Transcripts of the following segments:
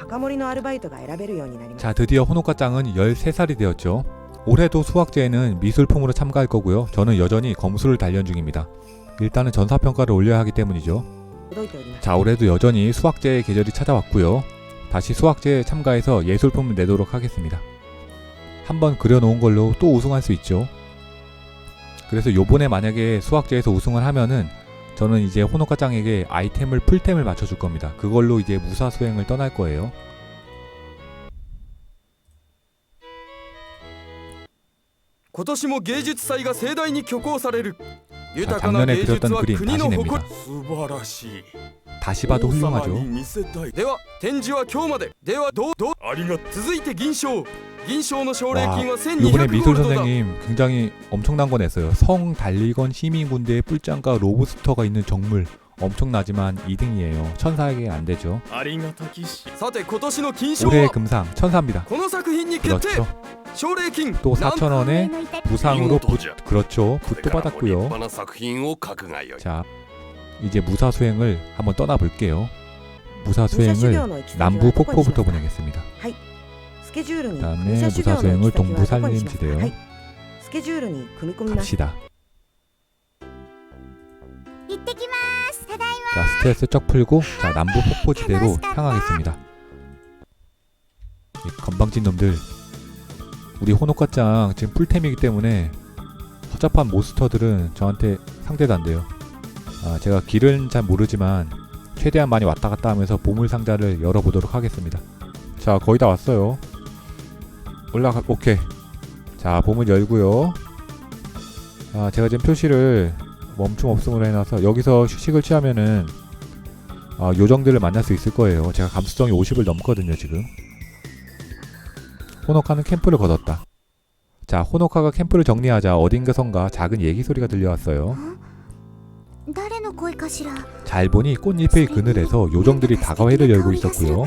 墓守のアルバイトが選べるようになりました 자, 드디어 호노카 짱은 13살이 되었죠. 올해도 수학제에는 미술품으로 참가할 거고요. 저는 여전히 검수를 단련 중입니다. 일단은 전사평가를 올려야 하기 때문이죠. 届いております 자, 올해도 여전히 수학제의 계절이 찾아왔고요. 다시 수학제에 참가해서 예술품을 내도록 하겠습니다. 한번 그려놓은 걸로 또 우승할 수 있죠. 그래서 요번에 만약에 수학제에서 우승을 하면은 저는 이제 호노카 짱에게 아이템을 풀템을 맞춰줄 겁니다. 그걸로 이제 무사 수행을 떠날 거예요. 今年も芸術祭が盛大に挙行される豊かな 작년에 芸術 그렸던 は 그림 国 다시 の 냅니다. 誇り素晴らしい 다시 봐도 王様 훌륭하죠. に見せたいでは展示は今日までではどうどうありが続いて銀賞 이번에 미술 선생님 굉장히 엄청난 거 냈어요. 성 달리건 시민군대의 뿔장과 로브스터가 있는 정물 엄청나지만 2등이에요. 천사에게 안 되죠. 올해 금상 천사입니다. 그렇죠. 또 4천 원의 부상으로 부, 그렇죠. 붓도 받았고요. 자, 이제 무사 수행을 한번 떠나 볼게요. 무사 수행을 남부 폭포부터 보내겠습니다. 그다음에 무사수행을 동부 산림지대요. 갑시다. 자 스트레스 쩍 풀고 자 남부 폭포지대로 향하겠습니다. 이 건방진 놈들 우리 호노카짱 지금 풀템이기 때문에 허접한 모스터들은 저한테 상대도 안 돼요. 아, 제가 길은 잘 모르지만 최대한 많이 왔다 갔다 하면서 보물 상자를 열어보도록 하겠습니다. 자 거의 다 왔어요. 올라가 오케이. 자 보문 열고요. 아 제가 지금 표시를 멈춤 없음으로 해놔서 여기서 휴식을 취하면은 아, 요정들을 만날 수 있을 거예요. 제가 감수성이 50을 넘거든요 지금. 호노카는 캠프를 걷었다. 자 호노카가 캠프를 정리하자 어딘가선가 작은 얘기 소리가 들려왔어요. 잘 보니 꽃잎의 그늘에서 요정들이 다가회를 열고 있었고요.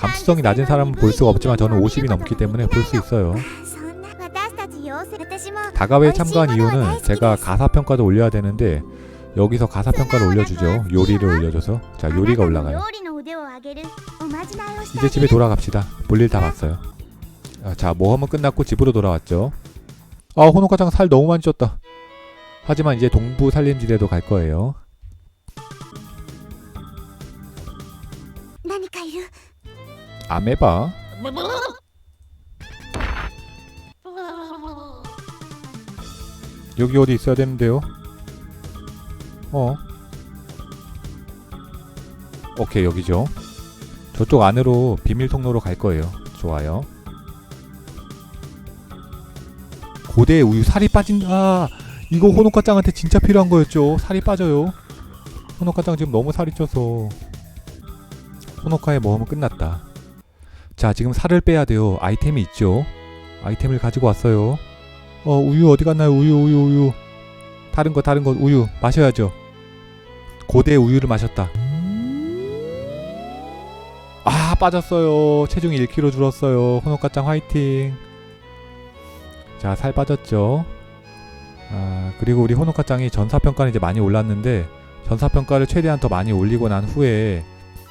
감수성이 낮은 사람은 볼 수가 없지만 저는 50이 넘기 때문에 볼 수 있어요. 다가회에 참가한 이유는 제가 가사평가도 올려야 되는데 여기서 가사평가를 올려주죠. 요리를 올려줘서. 자, 요리가 올라가요. 이제 집에 돌아갑시다. 볼일 다 봤어요. 아, 자, 뭐 모험은 끝났고 집으로 돌아왔죠. 아, 호노카장 살 너무 많이 쪘다. 하지만 이제 동부 살림지대도 갈 거예요. 아메바. 여기 어디 있어야 되는데요? 어. 오케이, 여기죠. 저쪽 안으로 비밀 통로로 갈 거예요. 좋아요. 고대의 우유 살이 빠진 아 이거 호노카짱한테 진짜 필요한 거였죠. 살이 빠져요. 호노카짱 지금 너무 살이 쪄서 호노카의 모험은 끝났다. 자 지금 살을 빼야 돼요. 아이템이 있죠. 아이템을 가지고 왔어요. 어 우유 어디 갔나요? 우유 우유 우유. 다른 거 다른 거 우유 마셔야죠. 고대 우유를 마셨다. 아 빠졌어요. 체중이 1kg 줄었어요. 호노카짱 화이팅. 자 살 빠졌죠. 아 그리고 우리 호노카짱이 전사평가는 이제 많이 올랐는데 전사평가를 최대한 더 많이 올리고 난 후에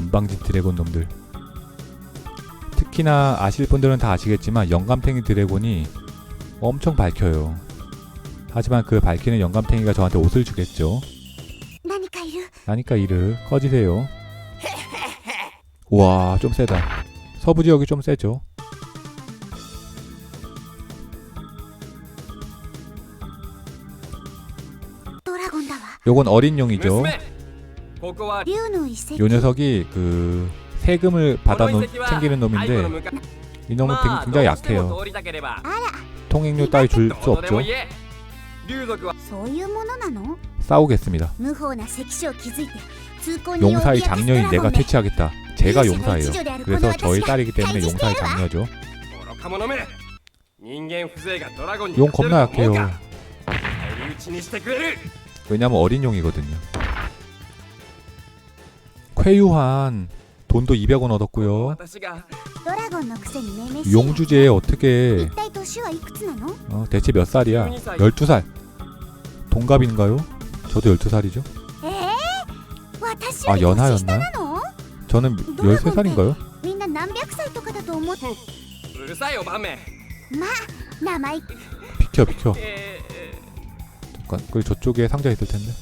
건방진 드래곤 놈들. 특히나 아실 분들은 다 아시겠지만 영감탱이 드래곤이 엄청 밝혀요. 하지만 그 밝히는 영감탱이가 저한테 옷을 주겠죠. 나니까 이르. 나니까 이르. 꺼지세요. 우와, 좀 세다. 서부 지역이 좀 세죠. 요건 어린 용이죠. 네, 요 녀석이 그 세금을 받아 놓, 챙기는 놈인데 이 놈은 굉장히 약해요. 통행료 따위 줄 수 없죠. 싸우겠습니다. 용사의 장녀인 내가 퇴치하겠다. 제가 용사예요. 그래서 저희 딸이기 때문에 용사의 장녀죠. 용 겁나 약해요. 왜냐면 어린 용이거든요. 쾌유한 돈도 200원 얻었고요. 용주제에 어떻게 어, 대체 몇 살이야? 12살. 동갑인가요? 저도 12살이죠. 아 연하였나? 저는 13살인가요? 비켜 비켜. 잠깐 그 저쪽에 상자 있을 텐데.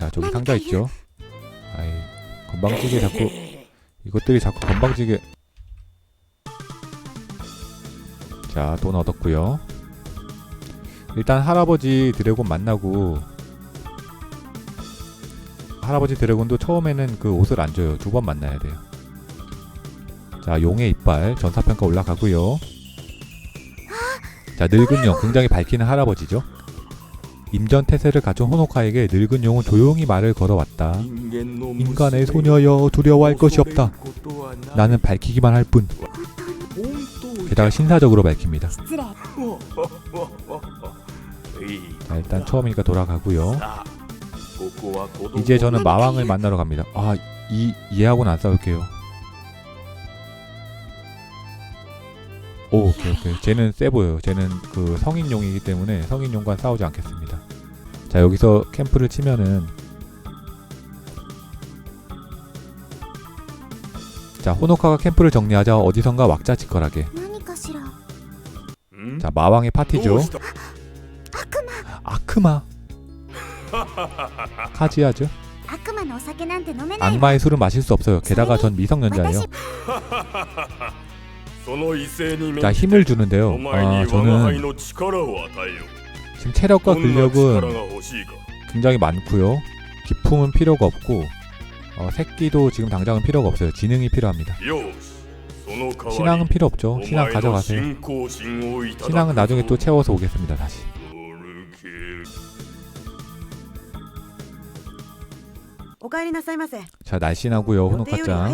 자 저기 상자 있죠. 아이 건방지게 자꾸 이것들이 자꾸 건방지게. 자 돈 얻었고요. 일단 할아버지 드래곤 만나고 할아버지 드래곤도 처음에는 그 옷을 안 줘요. 두 번 만나야 돼요. 자 용의 이빨 전사평가 올라가고요. 자 늙은 용 굉장히 밝히는 할아버지죠. 임전 태세를 갖춘 호노카에게 늙은 용은 조용히 말을 걸어왔다. 인간의 소녀여 두려워할 것이 없다. 나는 밝히기만 할 뿐. 게다가 신사적으로 밝힙니다. 자 일단 처음이니까 돌아가고요. 이제 저는 마왕을 만나러 갑니다. 아, 이 얘하고는 안 싸울게요. 오, 오케이, 오케이. 쟤는 세 보여요. 쟤는 그 성인용이기 때문에 성인용과 싸우지 않겠습니다. 자, 여기서 캠프를 치면은 자, 호노카가 캠프를 정리하자 어디선가 왁자지껄하게 음? 자, 마왕의 파티죠. 아크마. 카지야죠. 악마의 술은 마실 수 없어요. 게다가 전 미성년자예요. 자 힘을 주는데요. 아 저는 지금 체력과 근력은 굉장히 많고요. 기품은 필요가 없고 어, 새끼도 지금 당장은 필요가 없어요. 지능이 필요합니다. 신앙은 필요 없죠. 신앙 가져가세요. 신앙은 나중에 또 채워서 오겠습니다. 다시. 자 날씬하고요. 호노카짱.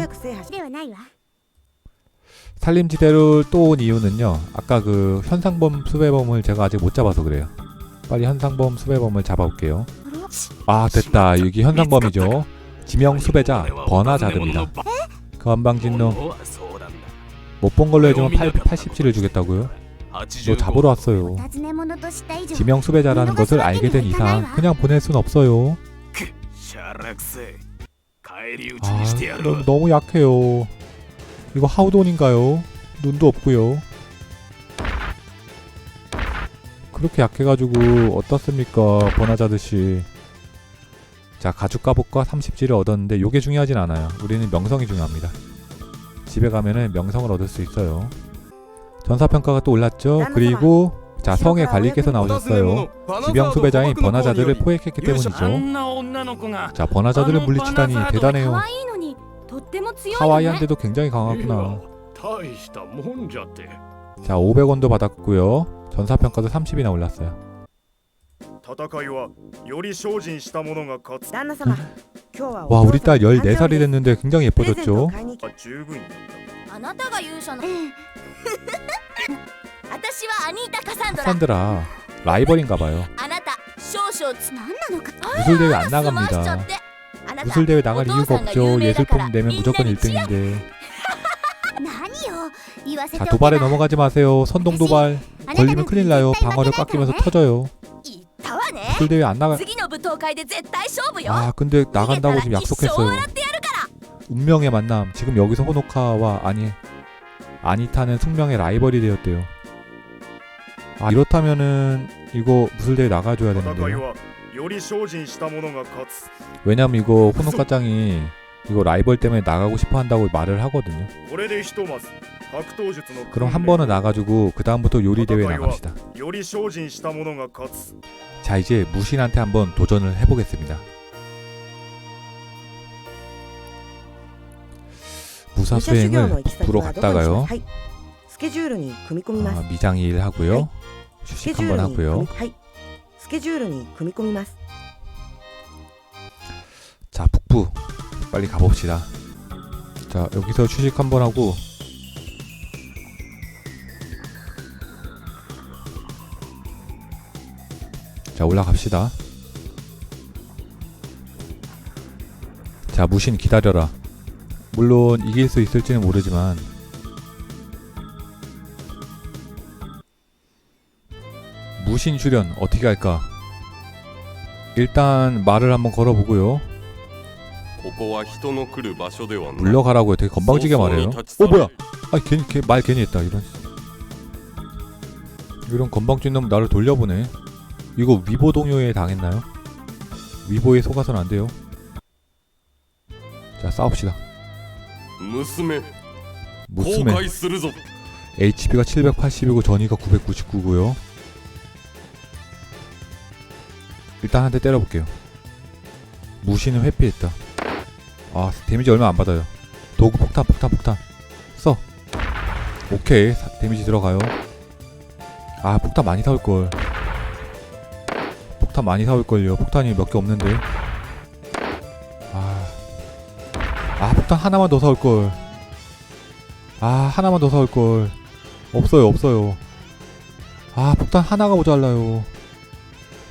산림지대를 또 온 이유는요. 아까 그 현상범 수배범을 제가 아직 못 잡아서 그래요. 빨리 현상범 수배범을 잡아올게요. 아 됐다. 여기 현상범이죠. 지명 수배자 번화자들입니다. 그 한방진놈 못본 걸로 해주면 8, 87을 주겠다고요? 너 잡으러 왔어요. 지명 수배자라는 것을 알게 된 이상 그냥 보낼 순 없어요. 아, 너무, 너무 약해요. 이거 하우돈인가요? 눈도 없고요. 그렇게 약해가지고 어떻습니까? 번화자듯이. 자, 가죽가복과 30지를 얻었는데 요게 중요하진 않아요. 우리는 명성이 중요합니다. 집에 가면은 명성을 얻을 수 있어요. 전사평가가 또 올랐죠? 그리고 자, 성의 관리께서 나오셨어요. 지병 수배자인 번화자들을 포획했기 때문이죠. 자, 번화자들을 물리치다니 대단해요. 하와이한데도 굉장히 강하구나. 大したもんじゃって 자 500원도 받았고요. 전사평가도 30이나 올랐어요. 戦いはより精進した者が勝つ旦那様今日は 와 お父 우리 딸様の誕生日 14살이 です 됐는데 굉장히 プレゼントを 예뻐졌죠. 買いに来十分やったあなたが勇者のええ私はアニータ・カサンドラ 산드라 라이벌인가봐요. あなた少々つ何なのか 무술대회 안 済ましちゃ 나갑니다. ってあなた 무술대회 나갈 이유가 없죠. 예술품 내면 무조건 1등인데. 자, 도발에 넘어가지 마세요. 선동 도발. 걸리면 큰일 나요. 방어를 깎이면서 터져요. 무술대회 안 나가... 아, 근데 나간다고 지금 약속했어요. 운명의 만남. 지금 여기서 호노카와 아니 아니타는 숙명의 라이벌이 되었대요. 아 이렇다면은 이거 무술대회 나가줘야 되는데요. はより精進した者が勝つ 왜냐면 이거 호노카짱이 이거 라이벌 때문에 나가고 싶어 한다고 말을 하거든요. これでひとまず格闘術の 그럼 한 번은 나가지고 그 다음부터 요리 대회 어떡해요? 나갑시다. より精進した者が勝つ 자 이제 무신한테 한번 도전을 해보겠습니다. 武 무사 者修行の 수행을 行き先 북부로 はどこにします 갔다가요. はいスケジュールに組み込みます 아, 미장일 하고요. はいスケ 휴식 ジュー 한번 ルに組み 하고요. はいスケジュールに組み込みます 북부 빨리 가봅시다. 자 여기서 휴식 한번 하고 자 올라갑시다. 자 무신 기다려라. 물론 이길 수 있을지는 모르지만 무신 출연 어떻게 할까? 일단 말을 한번 걸어보고요. 물러가라고요. 되게 건방지게 말해요. 어 뭐야? 아 괜히 개, 말 괜히 했다 이런. 이런 건방진 놈 나를 돌려보네. 이거 위보 동요에 당했나요? 위보에 속아선 안 돼요. 자 싸웁시다. 무스메. 무스메. HP가 780이고 전이가 999고요. 일단 한 대 때려볼게요. 무신은 회피했다. 아 데미지 얼마 안 받아요. 도구 폭탄 폭탄 폭탄 써. 오케이 사- 데미지 들어가요. 아 폭탄 많이 사올 걸. 폭탄 많이 사올 걸요. 폭탄이 몇 개 없는데. 아, 아 폭탄 하나만 더 사올 걸. 아 하나만 더 사올 걸. 없어요 없어요. 아 폭탄 하나가 모자라요.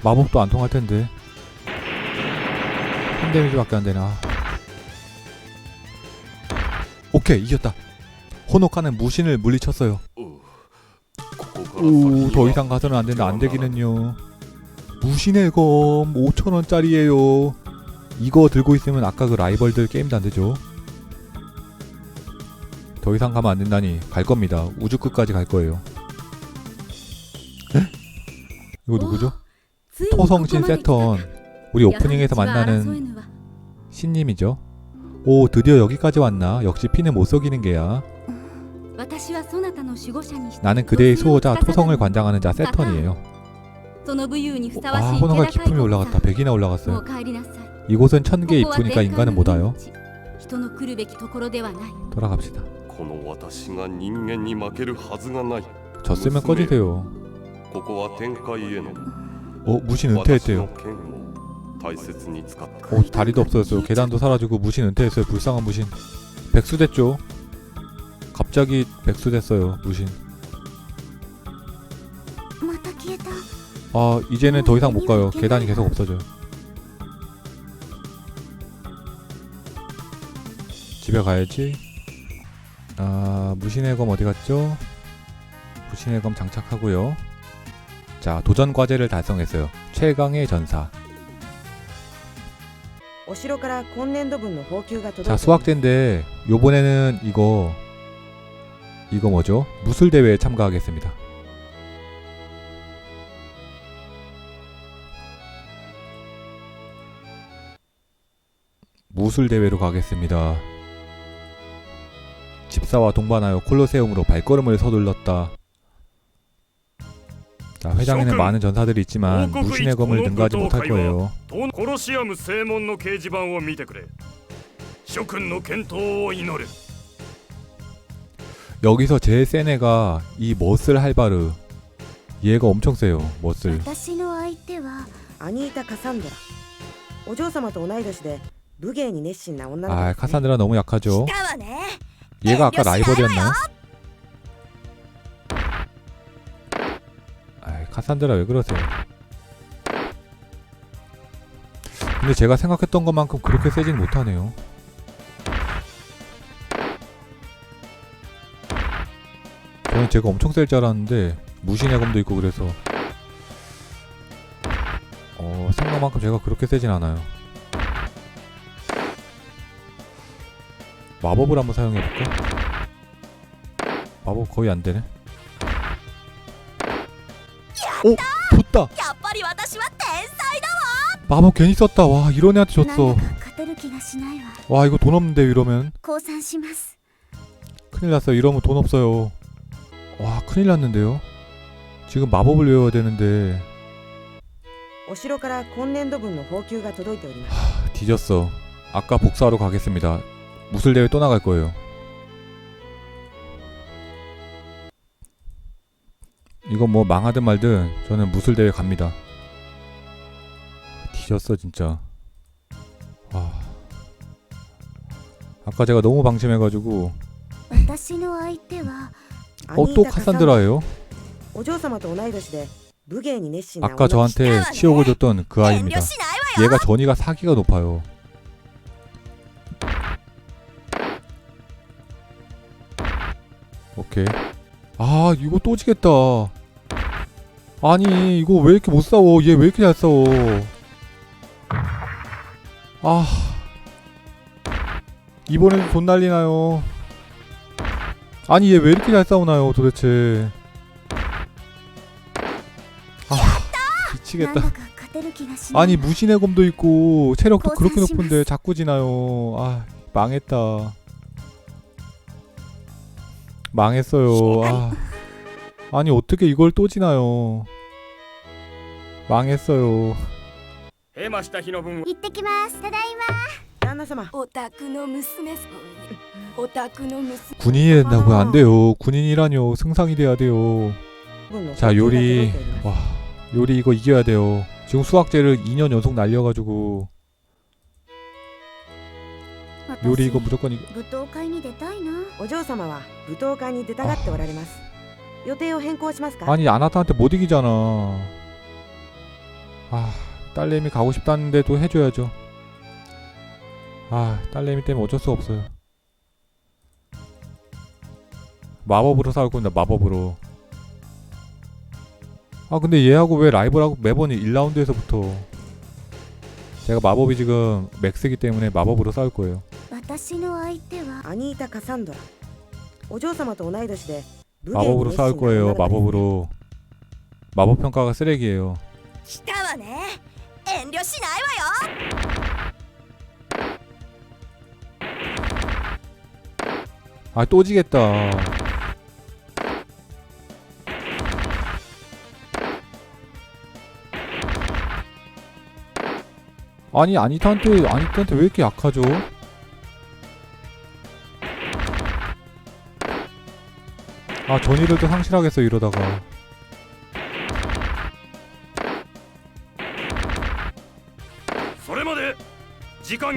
마법도 안 통할 텐데. 한 데미지밖에 안 되나. 오케이 이겼다. 호노카는 무신을 물리쳤어요. 오, 더 이상 가서는 안 된다. 안 되기는요. 무신의 검 5천원짜리예요. 이거 들고 있으면 아까 그 라이벌들 게임도 안 되죠. 더 이상 가면 안 된다니 갈 겁니다. 우주 끝까지 갈 거예요. 에? 이거 누구죠? 토성신 세턴. 우리 오프닝에서 만나는 신님이죠. 오 드디어 여기까지 왔나? 역시 피는 못 속이는 게야. 나는 그대의 수호자 토성을 관장하는 자 세턴이에요. 어, 아, 호너가 기품이 올라갔다. 백이나 올라갔어요. 이곳은 천 개의 입구니까 인간은 못 와요 돌아갑시다. 졌으면 꺼지세요. 어 무신 은퇴했대요. 오 다리도 없어졌어요. 계단도 사라지고 무신 은퇴했어요. 불쌍한 무신. 백수 됐죠? 갑자기 백수 됐어요 무신. 아 이제는 더 이상 못 음, 가요. 음, 계단이 계속 음. 없어져요. 집에 가야지. 아 무신의 검 어디 갔죠? 무신의 검 장착하고요. 자 도전 과제를 달성했어요. 최강의 전사. 자, 수학제인데 요번에는 이거 이거 뭐죠? 무술 대회에 참가하겠습니다. 무술 대회로 가겠습니다. 집사와 동반하여 콜로세움으로 발걸음을 서둘렀다. 자, 회장에는諸君 많은 전사들이 있지만 무신의 검을 능가하지 못할 거예요. 東コロシアム正門の掲示板を見てくれ諸君の健闘を祈る 여기서 제일 센 애가 이 머슬 할바르 얘가 엄청 세요 머슬 私の相手はアニータ・カサンドラお嬢様と同い年で武芸に熱心な女の子 아 です、ね、 카산드라 너무 약하죠 だわね 얘가 아까 라이벌이었나 카산드라 왜 그러세요? 근데 제가 생각했던 것만큼 그렇게 세진 못하네요. 저는 제가 엄청 셀 줄 알았는데 무신의 검도 있고 그래서 어 생각만큼 제가 그렇게 세진 않아요. 마법을 한번 사용해볼까? 마법 거의 안 되네 오! 줬다! 마법 괜히 썼다. 와 이런 애한테 줬어. 와 이거 돈 없는데 이러면. 큰일 났어. 이러면 돈 없어요. 와 큰일 났는데요. 지금 마법을 외워야 되는데. 하, 뒤졌어. 아까 복사하러 가겠습니다. 무술 대회 또 나갈 거예요. 이거 뭐 망하든 말든 저는 무술대회 갑니다. 뒤졌어 진짜. 와. 아까 제가 너무 방심해가지고. 어 또 카산드라예요? 아까 저한테 치욕을 줬던 그 아이입니다. 얘가 전이가 사기가 높아요. 오케이. 아 이거 또 지겠다. 아니 이거 왜 이렇게 못 싸워? 얘 왜 이렇게 잘 싸워? 아. 이번에도 돈 날리나요. 아니 얘 왜 이렇게 잘 싸우나요 도대체? 아 미치겠다. 아니 무신의 검도 있고 체력도 그렇게 높은데 자꾸 지나요. 아 망했다. 망했어요. 아. 아니 어떻게 이걸 또 지나요? 망했어요. ヘマした日の分行ってきますただいま旦那様お宅の娘さんお宅の娘 군인이 된다고요? 안 돼요. 군인이라뇨. 승상이 돼야 돼요. 軍の 자 補給が届い 요리 ております 와 요리 이거 이겨야 돼요. 지금 수학제를 2년 연속 날려가지고 요리 이거 私 무조건 이... 舞踏会に出たいなお嬢様は舞踏会に出たがっておられます予定を変更しますか 아니 아나타한테 못 이기잖아. 아 딸내미 가고 싶다는데도 해줘야죠. 아 딸내미 때문에 어쩔 수 없어요. 마법으로 싸울 겁니다. 마법으로. 아 근데 얘하고 왜 라이벌하고 매번 1라운드에서부터 제가 마법이 지금 맥스기 때문에 마법으로 싸울 거예요. 私の相手はアニータ・カサンドラお嬢様と同い年で武芸に 마법으로 熱心な 싸울 거예요. 女の子です 마법으로. 마법 평가가 쓰레기예요. 来たわね遠慮しないわよ 아 또 지겠다. 아니 아니타한테 아니타한테 왜 이렇게 약하죠? 아 전이들도 상실하겠어 이러다가.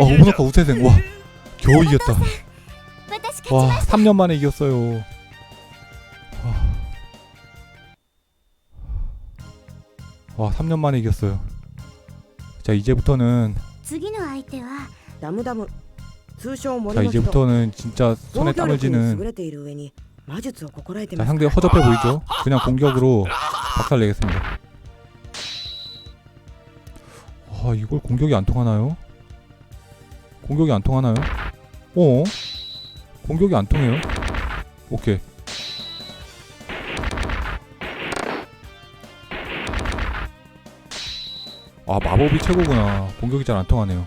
어 오브노카 우세생. 와 겨우 이겼다. 와 3년 만에 이겼어요. 와, 와 3년 만에 이겼어요. 자 이제부터는 자 이제부터는 진짜 손에 땀을 지는 れている上に魔術を心得て 자 ます 상대 허접해 보이죠? 그냥 공격으로 박살 내겠습니다 아 이걸 공격이 안 통하나요? 공격이 안 통하나요? 어? 공격이 안 통해요? 오케이 아 마법이 최고구나 공격이 잘 안 통하네요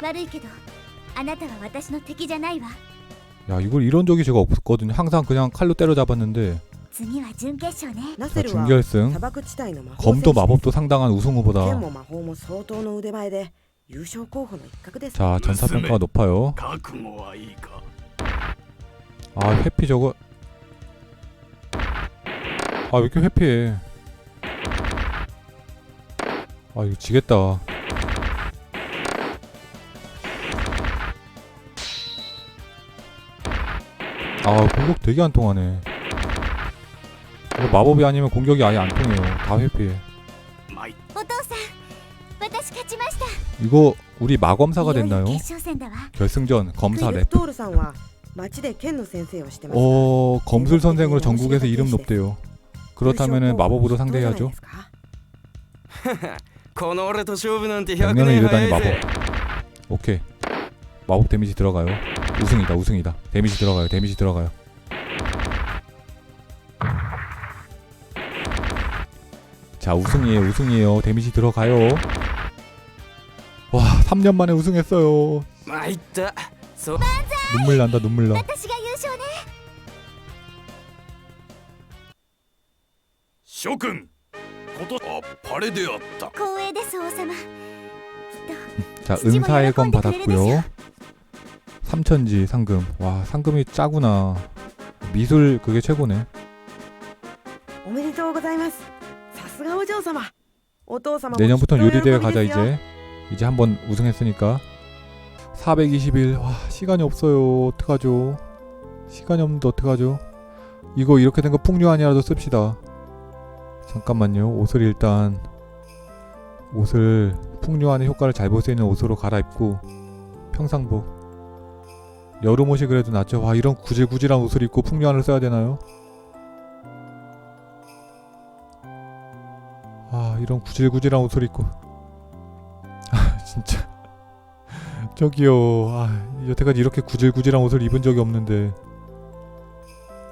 悪いけどあなたは私の敵じゃないわ 야 이걸 이런 적이 제가 없었거든요 항상 그냥 칼로 때려잡았는데 次は準決勝ねナ 자 セルは 준결승 砂漠地帯の魔法 검도 戦士 마법도 상당한 우승 후보다 剣も魔法も相当の腕前で優勝候補の一角です 자 전사평가가 높아요 覚悟はいいか 아 회피 저거 아 왜 이렇게 회피해 아 이거 지겠다 아 공격 되게 안 통하네. 이거 마법이 아니면 공격이 아예 안 통해요. 다 회피해. 이거 우리 마검사가 됐나요? 결승전 검사 그 랩. 어... 검술 선생으로 그 전국에서 이름 높대요. 그렇다면은 마법으로 상대해야죠. 100년을 이르다니 마법. 오케이. 마법 데미지 들어가요 우승이다 우승이다 데미지 들어가요 데미지 들어가요 자 우승이에요 우승이에요 데미지 들어가요 와 3년 만에 우승했어요 参ったそう 눈물 난다 눈물 나 私が優勝ね諸君ことあっぱれであった 光栄です王様きっ 자 은사의 검 받았고요 3천지 상금 와 상금이 짜구나 미술 그게 최고네 おめでとうございますさすがお嬢様お父様も 내년부터 きっと 요리 대회 喜び 가자 ですよ 이제 이제 한번 우승했으니까 421. 와, 시간이 없어요. 어떡하죠? 시간이 없는데 어떡하죠? 이거 이렇게 된 거 풍류한이라도 씁시다. 잠깐만요. 옷을 일단 옷을 풍요하는 효과를 잘 볼 수 있는 옷으로 갈아입고 평상복. 여름 옷이 그래도 낫죠? 와 이런 구질구질한 옷을 입고 풍요한을 써야 되나요? 아 이런 구질구질한 옷을 입고. 아 진짜. 저기요. 아 여태까지 이렇게 구질구질한 옷을 입은 적이 없는데.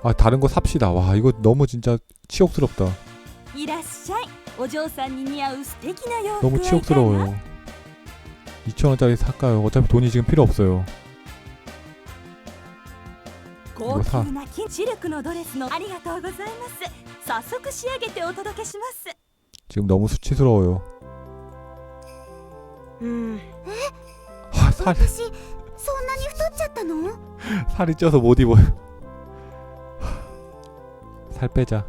아 다른 거 삽시다. 와 이거 너무 진짜 치욕스럽다. 이라시 お嬢さんに似合う素敵な洋服 너무 はいかが 치욕스러워요. 2,000원짜리 살까요? 어차피 돈이 지금 필요 없어요. 高級な金シルクのドレスのありがとうございます早速仕上げてお届けします 지금 너무 수치스러워요. うーん 아, 살, 私そんなに太っちゃったの 살이 쪄서 못 입어요. 살 빼자.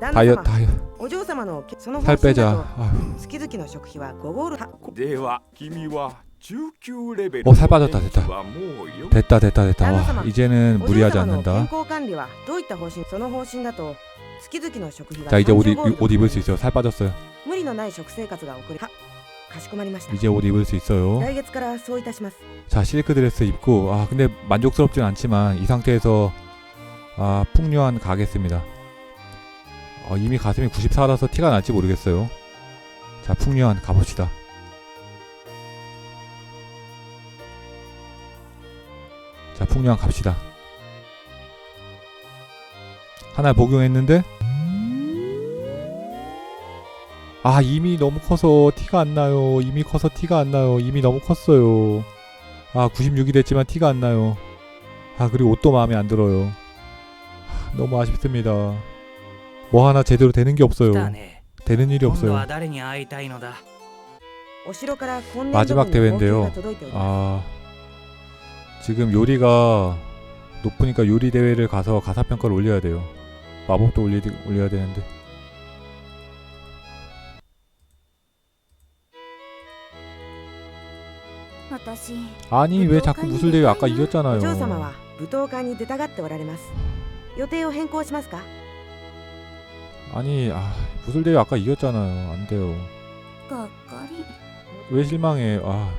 旦那 다이어, 様 다이어. お嬢様のその方 살 針だ 빼자. と 아휴. 月々の食費は5ゴールはでは君は中級レベル 어, 살 빠졌다, 됐다. はもうよ 됐다, 됐다, 됐다.旦那 와, 様 이제는 お嬢 무리하지 様の健 않는다. 康管理はどういった方針その方針だと月々の食費が 자, 이제 옷, 30 입, ゴールド 옷 입을 수 있어요. 살 빠졌어요. 無理のない食生活が送れはかしこまりました 이제 옷 입을 수 있어요. 来月からそういたします 자, 실크 드레스 입고, 아, 근데 만족스럽진 않지만, 이 상태에서, 아, 풍류한 가겠습니다. 어, 이미 가슴이 94라서 티가 날지 모르겠어요. 자, 풍류한 가봅시다. 자, 풍류한 갑시다. 하나 복용했는데, 아, 이미 너무 커서 티가 안 나요. 이미 커서 티가 안 나요. 이미 너무 컸어요. 아 96이 됐지만 티가 안 나요 아 그리고 옷도 마음에 안 들어요 하, 너무 아쉽습니다 뭐 하나 제대로 되는 게 없어요 だね 되는 일이 今度は 없어요 誰に会いたいのだお城から今年 마지막 度分の 대회인데요 報酬が届いております 아 지금 요리가 높으니까 요리 대회를 가서 가사평가를 올려야 돼요 마법도 올리, 올려야 되는데 私 아니 왜 자꾸 무술 대회 아까 お嬢様 이겼잖아요 は舞踏会に出たがっておられます予定を変更しますか 아니 아 무술 대회 아까 이겼잖아요 안 돼요 がっかり 왜 실망해 아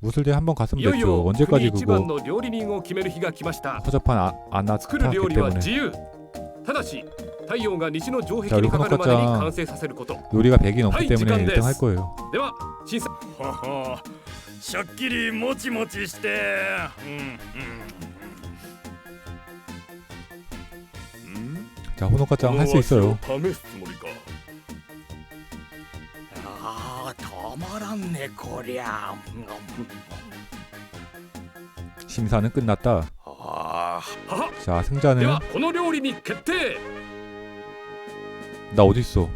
무술 대회 한 번 갔으면 いよい 됐죠 よ 언제까지 国一番 그거 の料理人を決める日が来ました 허접한 아, 안 作る 나타났기 料理は 때문에 自由ただし太陽が西の城じゃあ壁にかかるまでにルカノカちゃん完成させること 요리가 100이 넘기 하이, 때문에 시간 1등 할 됐어. 거예요 では審査ははしゃっきりもちもちしてうん 자 호노카짱 할 수 있어요 試すつもりかあーたまらんねこりゃ 심사는 끝났다 あはは 자 で 승자는 はこの料理に決定 나 어딨어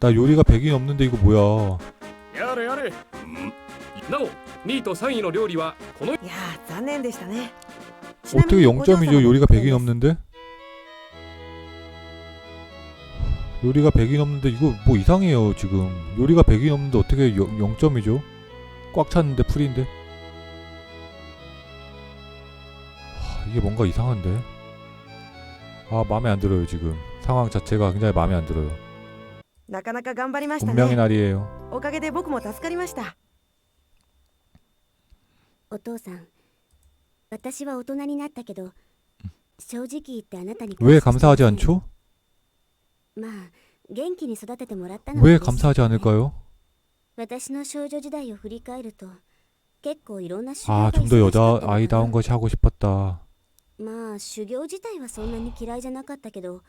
나 요리가 100이 넘는데 이거 뭐야 やれやれなお2位と3位の料理はこのいやー残念でしたねちなみ 어떻게 にお嬢様 0점이죠 の 요리가 100이 得点です 넘는데 요리가 100이 넘는데 이거 뭐 이상해요 지금 요리가 100이 넘는데 어떻게 0점이죠 꽉 찼는데 풀인데 하, 이게 뭔가 이상한데 아 마음에 안 들어요 지금 상황 자체가 굉장히 마음에 안 들어요 なかなか頑張りました 운명의 ね 날이에요 おかげで僕も助かりましたお父さん 私は大人になったけど正直言ってあなたに 왜 感謝して 감사하지 ません 않죠? まあ元気に育ててもらったのは 왜 嬉しい 감사하지 よね 않을까요? 私の少女時代を振り返ると結構いろんな修行 아 が 좀 더 忙しかった 여자 のかな 아이다운 것이 하고 싶었다 まあ修行自体はそんなに嫌いじゃなかったけど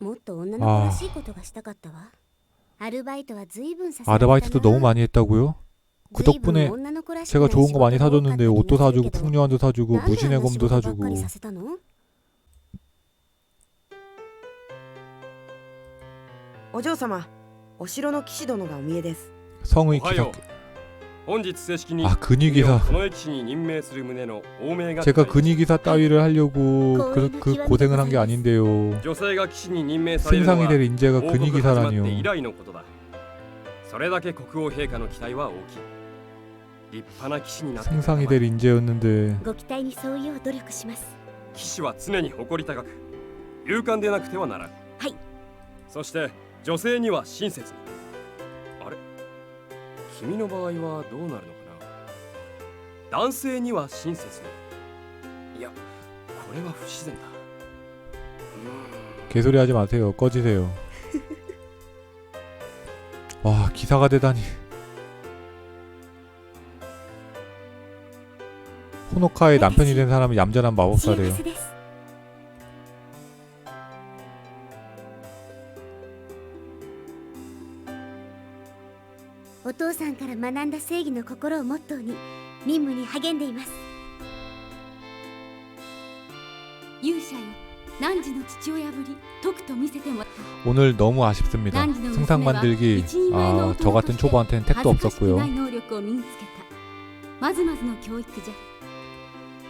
もっと女の子らしいことがしたかったわアルバイトは随分させられたな 아르바이트도 너무 많이 했다고요? 그 随分 덕분에 女の子らしく 제가 ない 좋은 거 많이 仕事が多かった 사줬는데 気が 옷도 する 사주고 けど 풍류한도 사주고 なんであんな 무진의 仕 검도 事ばっか 사주고 りさせたのお嬢様お城の騎士殿がお見えです 성의 おはよ 기사 う本日正式に 아 君を 근위기사 この駅士に任命する旨の欧米が 제가 근위기사 따위를 하려고 그, 그 고생을 한 게 아닌데요 女性が騎士に任命されるの 승상이 は 될 인재가 王国始まって以 근위기사라니요 来のことだ それだけ国王陛下の期待は大きい 立派な騎士になってくれた 승상이 まえ 될 인재였는데 ご期待に沿うよう努力します騎士は常に誇り高く勇敢でなくてはならんはいそして女性には親切にあれ君の場合はどうなるのかな男性には親切にいやこれは不自然だうーん 개소리 하지 마세요. 꺼지세요. 와 기사가 되다니. 호노카의 남편이 된 사람은 얌전한 幸 마법사래요. せですお父さんから学んだ正義の心をモットーに任務に励んでいます勇者よ汝の父親ぶりとくと見せてもらった 오늘 너무 아쉽습니다. 난지는 승상 만들기 아, 저 같은 초보한테는 택도 恥ずかしく 없었고요. ない能力を身につけたまずまずの教育じゃ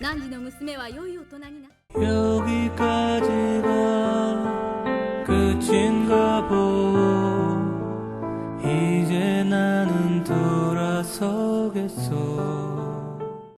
何時の娘は良い大人にな 여기까지가 끝인가 보오 이제 나는 돌아서겠어